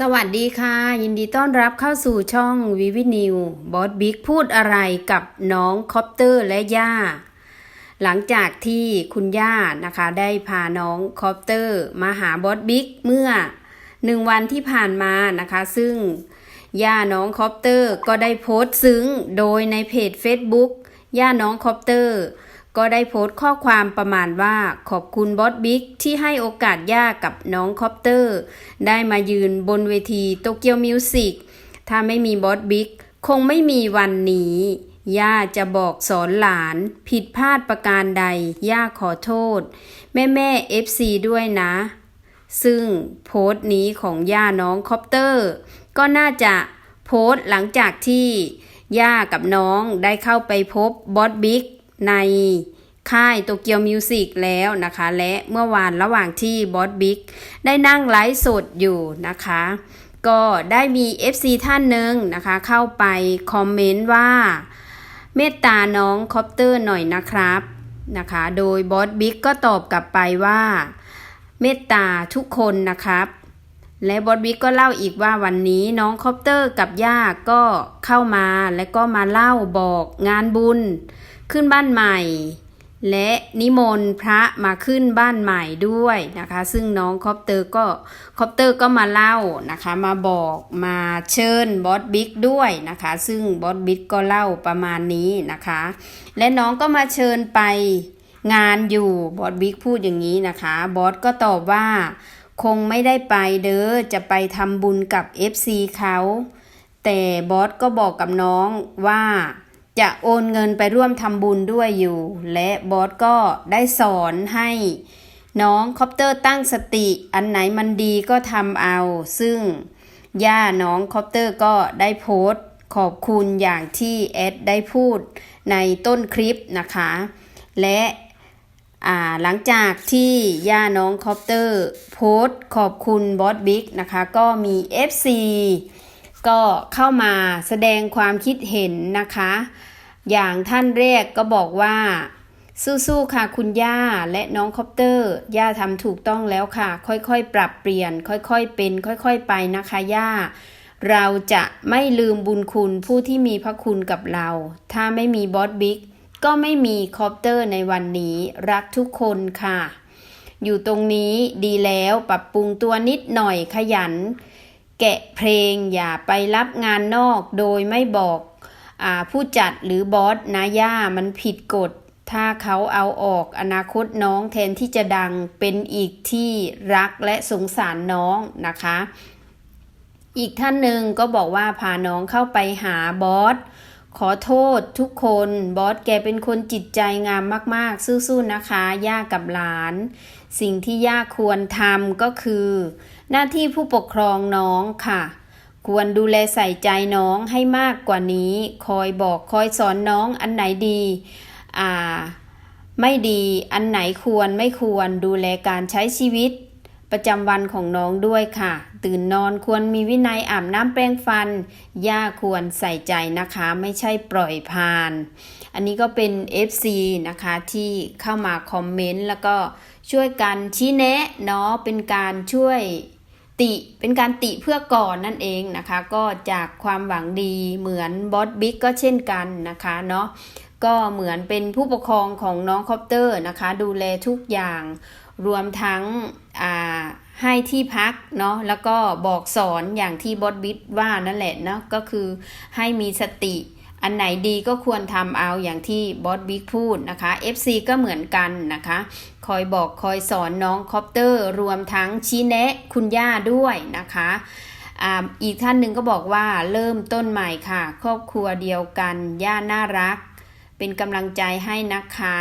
สวัสดีค่ะ ยินดีต้อนรับเข้าสู่ช่องวิวินิวบอสบิ๊กพูดอะไรกับน้องคอปเตอร์และย่า หลังจากที่คุณย่านะคะได้พาน้องคอปเตอร์มาหาบอสบิ๊กเมื่อหนึ่งวันที่ผ่านมานะคะ ซึ่งย่าน้องคอปเตอร์ก็ได้โพสต์ซึ้งโดยในเพจ Facebook ย่าน้องคอปเตอร์ ก็ได้โพสต์ข้อความประมาณว่าขอบคุณบอสบิ๊กที่ให้โอกาสย่ากับน้องคอปเตอร์ ได้มายืนบนเวทีโตเกียวมิวสิกถ้าไม่มีบอสบิ๊กคงไม่มีวันนี้ ย่าจะบอกสอนหลาน ผิดพลาดประการใด ย่าขอโทษ แม่แม่เอฟซีด้วยนะ ซึ่งโพสต์นี้ของย่าน้องคอปเตอร์ ก็น่าจะโพสต์หลังจากที่ย่ากับน้องได้เข้าไปพบบอสบิ๊ก ในค่ายโตเกียวมิวสิกแล้วนะคะ และเมื่อวานระหว่างที่บอสบิ๊กได้นั่งไลฟ์สดอยู่นะคะ ก็ได้มี FC ท่านหนึ่งนะคะ เข้าไปคอมเมนต์ว่า เมตตาน้องคอปเตอร์หน่อยนะครับนะคะ โดยบอสบิ๊กก็ตอบกลับไปว่า เมตตาทุกคนนะครับ และบอสบิ๊กก็เล่าอีกว่าวันนี้น้องคอปเตอร์กับย่าก็เข้ามาและก็มาเล่าบอกงานบุญ ขึ้นบ้านใหม่ และนิมนต์พระมาขึ้นบ้านใหม่ด้วยนะคะ ซึ่งน้องคอปเตอร์ก็คอปเตอร์ก็มาเล่านะคะ มาบอกมาเชิญบอสบิ๊กด้วยนะคะ ซึ่งบอสบิ๊กก็เล่าประมาณนี้นะคะ และน้องก็มาเชิญไปงานอยู่บอสบิ๊กพูดอย่างนี้นะคะ บอสก็ตอบว่า คงไม่ได้ไปเด้อจะไปทำบุญกับ FC เขา แต่บอสก็บอกกับน้องว่า จะโอนเงินไปร่วมทำบุญด้วยอยู่ และบอสก็ได้สอนให้น้องคอปเตอร์ตั้งสติ อันไหนมันดีก็ทำเอา ซึ่งย่าน้องคอปเตอร์ก็ได้โพสต์ ขอบคุณอย่างที่แอดได้พูดในต้นคลิปนะคะ และหลังจากที่ย่าน้องคอปเตอร์โพสต์ ขอบคุณบอสบิ๊กนะคะ ก็มี FC ก็เข้ามาแสดงความคิดเห็นนะคะ อย่างท่านแรกก็บอกว่าสู้ๆ ค่ะคุณย่าและน้องคอปเตอร์ ย่าทำถูกต้องแล้วค่ะ ค่อยๆ ปรับเปลี่ยน ค่อยๆ เป็น ค่อยๆ ไปนะคะย่า เราจะไม่ลืมบุญคุณผู้ที่มีพระคุณกับเรา ถ้าไม่มีบอสบิ๊กก็ไม่มีคอปเตอร์ในวันนี้รักทุกคนค่ะ อยู่ตรงนี้ดีแล้วปรับปรุงตัวนิดหน่อยขยัน แกะเพลงอย่าไปรับงานนอกโดยไม่บอกอผู้จัดหรือบอสนะย่ามันผิดกฎ ถ้าเขาเอาออกอนาคตน้องแทนที่จะดังเป็นอีกที่รักและสงสารน้องนะคะ อีกท่านหนึ่งก็บอกว่าพาน้องเข้าไปหาบอสขอโทษทุกคนบอสแกเป็นคนจิตใจงามมากๆ สู้ๆนะคะ ย่ากับหลาน สิ่งที่ย่าควรทำก็คือ หน้าที่ผู้ปกครองน้องค่ะ ควรดูแลใส่ใจน้องให้มากกว่านี้ คอยบอกคอยสอนน้องอันไหนดีอ่าไม่ดีอันไหนควรไม่ควรดูแลการใช้ชีวิต ประจำวันของน้องด้วยค่ะ ตื่นนอนควรมีวินัยอาบน้ำแปรงฟัน ย่าควรใส่ใจนะคะ ไม่ใช่ปล่อยผ่าน อันนี้ก็เป็น FC นะคะที่เข้ามาคอมเมนต์แล้วก็ช่วยกันชี้แนะเนาะเป็นการช่วย ติเป็นการติเพื่อก่อนนั่นเองนะคะ ก็จากความหวังดีเหมือนบอสบิ๊กก็เช่นกันนะคะเนาะก็เหมือนเป็นผู้ปกครองของน้องคอปเตอร์นะคะ ดูแลทุกอย่างรวมทั้งอ่าให้ที่พักเนาะแล้วก็บอกสอนอย่างที่บอสบิ๊กว่านั่นแหละเนาะก็คือให้มีสติ อันไหนดีก็ควรทำเอาอย่างที่บอสบิ๊กพูดนะคะ FC ก็เหมือนกันนะคะ คอยบอกคอยสอนน้องคอปเตอร์ รวมทั้งชี้แนะคุณย่าด้วยนะคะอีกท่านหนึ่งก็บอกว่าเริ่มต้นใหม่ค่ะ ครอบครัวเดียวกัน ย่าน่ารัก เป็นกำลังใจให้นะคะ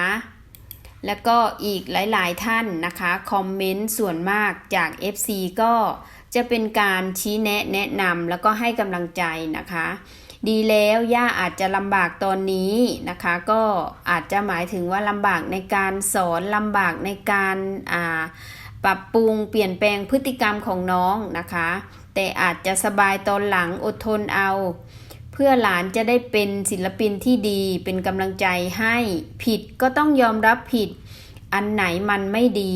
แล้วก็อีกหลาย ๆ ท่านนะคะ คอมเมนต์ส่วนมากจาก FC ก็จะเป็นการชี้แนะแนะนำแล้วก็ให้กำลังใจนะคะ ดีแล้วย่าอาจจะลำบากตอนนี้นะคะ ก็อาจจะหมายถึงว่าลำบากในการสอนลำบากในการปรับปรุงเปลี่ยนแปลงพฤติกรรมของน้องนะคะ แต่อาจจะสบายตอนหลังอดทนเอา เพื่อหลานจะได้เป็นศิลปินที่ดีเป็นกำลังใจให้ผิดก็ต้องยอมรับผิด อันไหนมันไม่ดี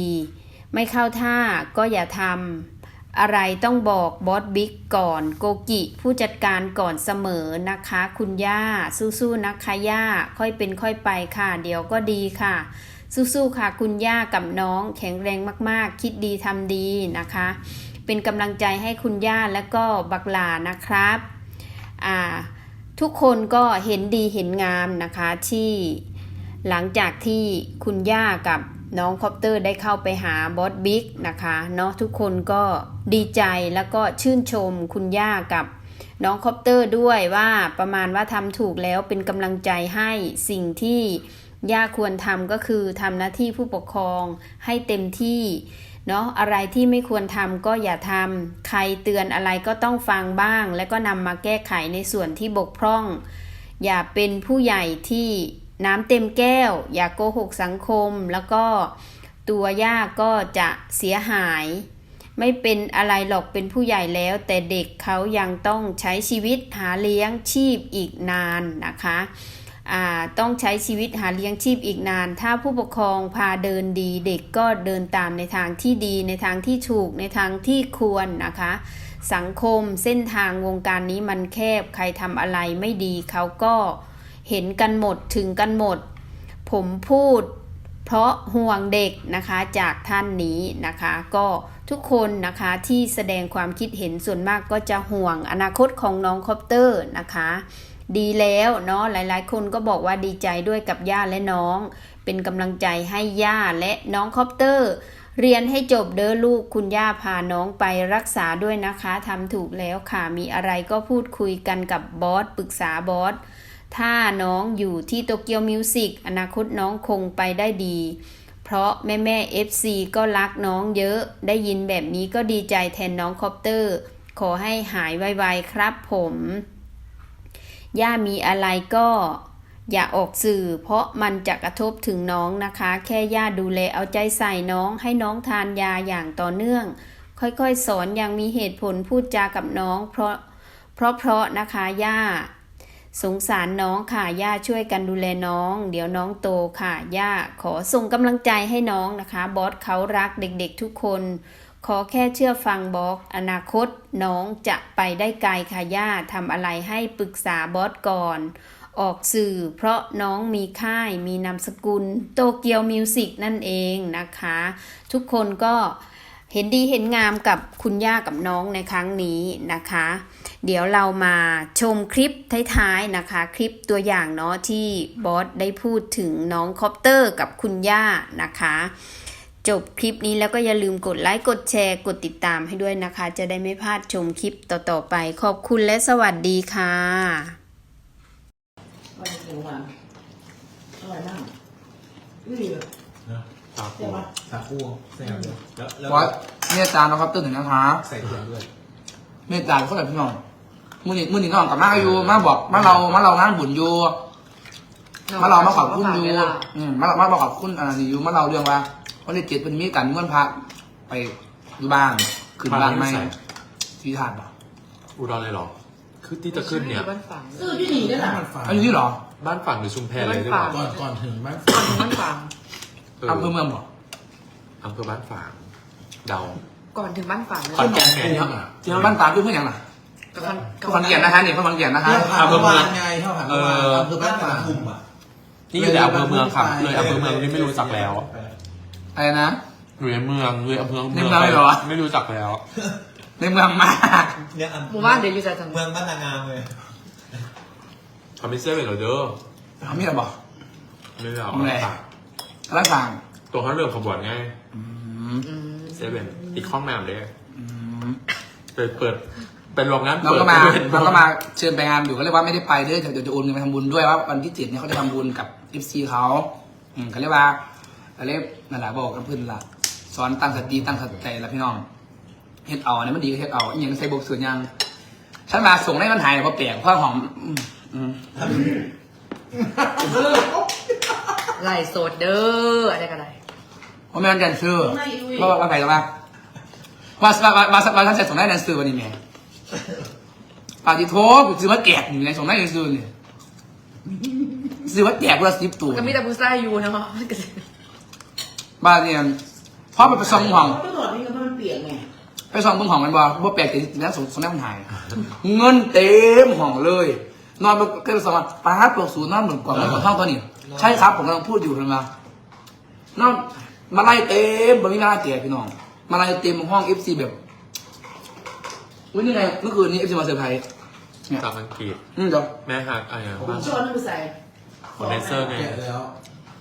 ไม่เข้าท่าก็อย่าทำ อะไรต้องบอกบอสบิ๊กก่อนโกกิ ผู้จัดการก่อนเสมอนะคะ คุณย่า สู้ๆนะคะย่า ค่อยเป็นค่อยไปค่ะ เดี๋ยวก็ดีค่ะ สู้ๆค่ะคุณย่ากับน้องแข็งแรงมากๆ คิดดีทำดีนะคะ เป็นกำลังใจให้คุณย่าและก็บักลานะครับอ่าทุกคนก็เห็นดีเห็นงามนะคะที่หลังจากที่คุณย่ากับ น้องคอปเตอร์ได้เข้าไปหาบอสบิ๊กนะคะเนาะทุกคนก็ดีใจแล้วก็ชื่นชมคุณย่ากับน้องคอปเตอร์ด้วยว่าประมาณว่าทำถูกแล้วเป็นกำลังใจให้สิ่งที่ย่าควรทำก็คือทำหน้าที่ผู้ปกครองให้เต็มที่เนาะอะไรที่ไม่ควรทำก็อย่าทำใครเตือนอะไรก็ต้องฟังบ้าง แล้วก็นำมาแก้ไขในส่วนที่บกพร่อง อย่าเป็นผู้ใหญ่ที่ น้ำเต็มแก้ว อย่าโกหกสังคม แล้วก็ตัวย่าก็จะเสียหาย ไม่เป็นอะไรหรอกเป็นผู้ใหญ่แล้ว แต่เด็กเขายังต้องใช้ชีวิตหาเลี้ยงชีพอีกนานนะคะต้องใช้ชีวิตหาเลี้ยงชีพอีกนาน ถ้าผู้ปกครองพาเดินดี เด็กก็เดินตามในทางที่ดี ในทางที่ถูกในทางที่ควรนะคะ สังคมเส้นทางวงการนี้มันแคบใครทำอะไรไม่ดีเขาก็ เห็นกันหมดถึงกันหมด ผมพูด เพราะห่วงเด็กนะคะจากท่านนี้นะคะ ก็ทุกคนนะคะที่แสดงความคิดเห็นส่วนมากก็จะห่วงอนาคตของน้องคอปเตอร์นะคะดีแล้วเนาะหลายๆ คนก็บอกว่าดีใจด้วยกับย่าและน้อง เป็นกำลังใจให้ย่าและน้องคอปเตอร์ เรียนให้จบเด้อลูกคุณย่าพาน้องไปรักษาด้วยนะคะทำถูกแล้วค่ะมีอะไรก็พูดคุยกันกับบอสปรึกษาบอส ถ้าน้องอยู่ที่โตเกียวมิวสิกอนาคตน้องคงไปได้ดี เพราะแม่แม่ๆ FC ก็รักน้องเยอะ ได้ยินแบบนี้ก็ดีใจแทนน้องคอปเตอร์ ขอให้หายไวๆครับผม ย่ามีอะไรก็อย่าออกสื่อ เพราะมันจะกระทบถึงน้องนะคะ แค่ย่าดูแลเอาใจใส่น้องให้น้องทานยาอย่างต่อเนื่อง ค่อยๆ สอนอย่างมีเหตุผลพูดจากับน้อง เพราะเพราะเพราะนะคะย่า สงสารน้องค่ะ ย่าช่วยกันดูแลน้อง เดี๋ยวน้องโตค่ะ ย่าขอส่งกำลังใจให้น้องนะคะ บอสเขารักเด็กๆทุกคน ขอแค่เชื่อฟังบอสอนาคต น้องจะไปได้ไกลค่ะ ย่าทำอะไรให้ปรึกษาบอสก่อน ออกสื่อเพราะน้องมีค่ายมีนามสกุล โตเกียวมิวสิกนั่นเองนะคะ ทุกคนก็ เห็นดีเห็นงามกับคุณย่ากับน้องในครั้งนี้นะคะ เดี๋ยวเรามาชมคลิปท้ายๆนะคะ คลิปตัวอย่างเนาะที่บอสได้พูดถึงน้องคอปเตอร์กับคุณย่านะคะ จบคลิปนี้แล้วก็อย่าลืมกดไลค์กดแชร์กดติดตามให้ด้วยนะคะ จะได้ไม่พลาดชมคลิปต่อๆไป ขอบคุณและสวัสดีค่ะว่าจะกินวันอร่อยมากอุ้ยนะ สาคูใช่ปะสาคูใส่เดียวแล้วแล้ววัดเมตตานะครับตื่นหนึ่งนะคะใส่เกลือด้วยเมตตาเขาแต่พี่น้องมือนี่มือนี่น้องกับมาอยู่มาบอกมาเรามาเรางานบุญอยู่มาเรามาขอบคุณอยู่อืมมาเรามาบอกขอบคุณอะไรอยู่มาเราเรื่องว่าวันที่เจ็ดเป็นมีการม้วนพระไปอยู่บ้านขึ้นบ้านไม่ที่ถาดเหรออุดรเลยเหรอคือที่จะขึ้นเนี่ยบ้านฝังซื้อที่หนีด้วยนะบ้านฝางอันนี้เหรอบ้านฝั่งหรือชุมแพเลยหรือเปล่าก่อนก่อนถึงบ้านก่อนถึงบ้านฝัง เอออำเภอเมืองเหรออำเภอบ้านฝาง เดา ก่อนถึงบ้านฝังเลยขอนแก่นเที่ยวอะที่บ้านตาคือเพื่อนยังไงกับคนก็ขอนแก่นนะคะเนี่ยขอนแก่นนะคะเที่ยวผ่านเมื่อวานไงเที่ยวผ่านเมื่อวานอำเภอบ้านฝางคุมอะ นี่อยู่ในอำเภอเมืองครับเลยอำเภอเมืองนี่ไม่รู้จักแล้วอะไรนะ อยู่ในเมืองเลยอำเภอในเมืองเลยเหรอ ไม่รู้จักแล้ว ในเมืองมาก เนี่ยหมู่บ้านเดี๋ยวอยู่ใจทางเมืองบ้านนางงามเลยทำไม่เสียเลยเหรอเด้อเขามีอะไรบอกไม่ได้เอาทำไงฝาก ร้านฟังตัวเขาเริ่มขบวนไงอืมอืมเซเว่นอีกห้องน้ำเลยอืมเปิดเปิดเป็นโรงงานเราเปิดก็มาซว่นเราก็มาเชิญไปงานอยู่ก็เลยว่าไม่ได้ไปเด้อเดี๋ยวจะโอนเงินไปทำบุญด้วยว่าวันที่เจ็ดเนี่ยเขาจะทำบุญกับเอฟซีเขาอืมเขาเรียกว่าเขาเรียกนั่นแหละบอกกับเพื่อนละสอนตั้งสติตั้งสติใจละพี่น้องเฮ็ดเอาเนี่ยมันดีก็เฮ็ดเอาอีกอย่างใส่บวกส่วนยังฉันมาส่งให้มันหายเพราะแปลกเพราะหอมอืมอืม ไล่โสดเด้ออะไรกันไรเพราะไม่มันแดนเซอร์ว่าว่าว่าไงกันบ้างว่าว่าว่าว่าว่าท่านจะส่งได้แดนเซอร์วันนี้แม่ปาติโทกูซื้อมาแจกอยู่ในส่งได้แดนเซอร์เนี่ยซื้อมาแจกกูละสิบตัวก็มีแต่ผู้ชายอยู่เนาะบ้านเนี่ยพ่อไปไปส่งห้องเขาไปตรวจนี่ก็มันเปียกไงไปส่องเบิ่งห้องกันบ่บ่แปลกแต่แล้วสงสงแนมันหายเงินเต็มห้องเลย นอนก็เลยสองวันปาร์ตปลวกสูนอนเหมือนกว่าเหมือนกับห้องตัวนี้ ใช่ครับผมกำลังพูดอยู่เห็นไหมนอนมาไล่เต็มบนนี้มาไล่เตะพี่น้อง มาไล่เต็มห้องเอฟซีแบบอุ้ยนี่ไงเมื่อคืนนี้เอฟซีมาเซอร์ไพรส์เนี่ยจากอังกฤษอืมเดี๋ยวแม่หักอะไรนะผมบ้างชอบนั่นไปใส่คอนเดนเซอร์ไงแกะแล้ว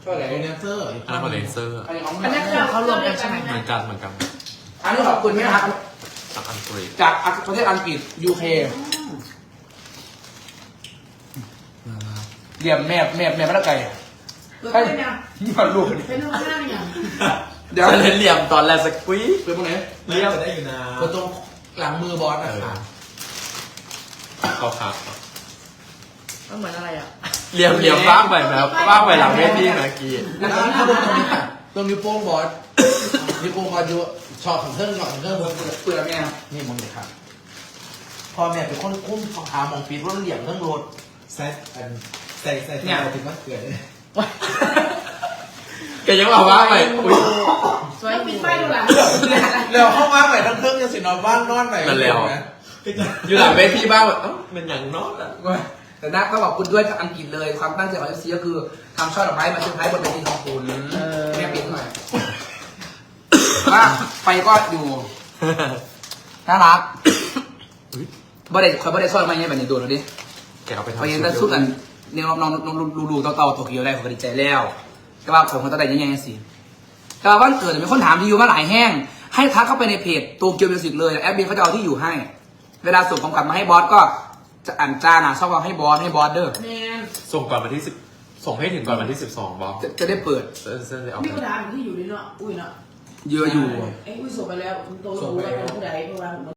ช่วยอะไรไอ้เนเซอร์อันนั้นคอนเดนเซอร์อันนี้ของอันนี้คือเขารวมกันใช่ไหมเหมือนกันเหมือนกันอันนี้ขอบคุณนะครับจากอังกฤษจากประเทศอังกฤษยูเค รียมแมบแมบแมบมาแล้วไก่ตัวเป็นยังนี่มันลูกเป็นน้ำข้าวยังเดี๋ยวฉันเห็นเหลี่ยมตอนแรกสกวีเป็นพวกไหนเรียกจะได้อยู่นะก็ตรงหลังมือบอสอะค่ะเขาขาดมันเหมือนอะไรอะเหลี่ยมเหลี่ยมบ้างไปนะครับบ้างไปหลังเวทีนะกี้แล้วก็ถ้าตรงนี้อะตรงนิ้วโป้งบอสนิ้วโป้งบอสอยู่ช็อตของเครื่องช็อตของเครื่องบนเปิดเปลือกเนี่ยนี่มึงเลยครับพ่อแม่เป็นคนคุ้มหามองปีรถเหลี่ยมเครื่องรถใส่ ใส่ใส่ที่เราถึงว่าเกิดแกยังบอกว่าไปอุ้ยสวยปิดไฟดูหลังเร็วเข้ามาใหม่ทั้งเครื่องยังสินอนบ้านนอนใหม่อยู่หลังเวทีบ้างแบบเอ้าเป็นอย่างนอกอะ แต่นะก็ขอบคุณด้วยจากอังกฤษเลย ความตั้งใจของเอฟซีก็คือทำช่อดอกไม้มาเซอร์ไพรส์บนเวทีของคุณแม่ปิดหน่อยว่าไปก็อยู่น่ารักบ่ได้คอยบ่ได้ช่อดอกไม้เงี้ยแบบนี้โดนแล้วดิแกเอาไปพอทำเห็นแต่สู้กัน เนี่ยน้องน้องน้องลูลูเต่าๆตัวเกียวได้ผมก็ดีใจแล้วแต่ว่าผมก็ต้องได้ยังไงสิแต่ว่าวันเกิดมีคนถามที่อยู่มาหลายแห้ง ให้ทักเข้าไปในเพจตัวเกียวมิวสิกเลยแอดมินเขาจะเอาที่อยู่ให้ เวลาส่งของกลับมาให้บอสก็จะอ่านจานะชอบเอาให้บอสให้บอสเด้อแมนส่งก่อนวันที่สิบส่งให้ถึงก่อนวันที่สิบสองบอสจะจะได้เปิดเส้นเส้นเลยเอามีคนถามที่อยู่นี่เนาะอุ้ยเนาะเยอะอยู่ไอ้อุ้ยส่งไปแล้วโตรู้ว่าเป็นผู้ใดเพราะว่าผม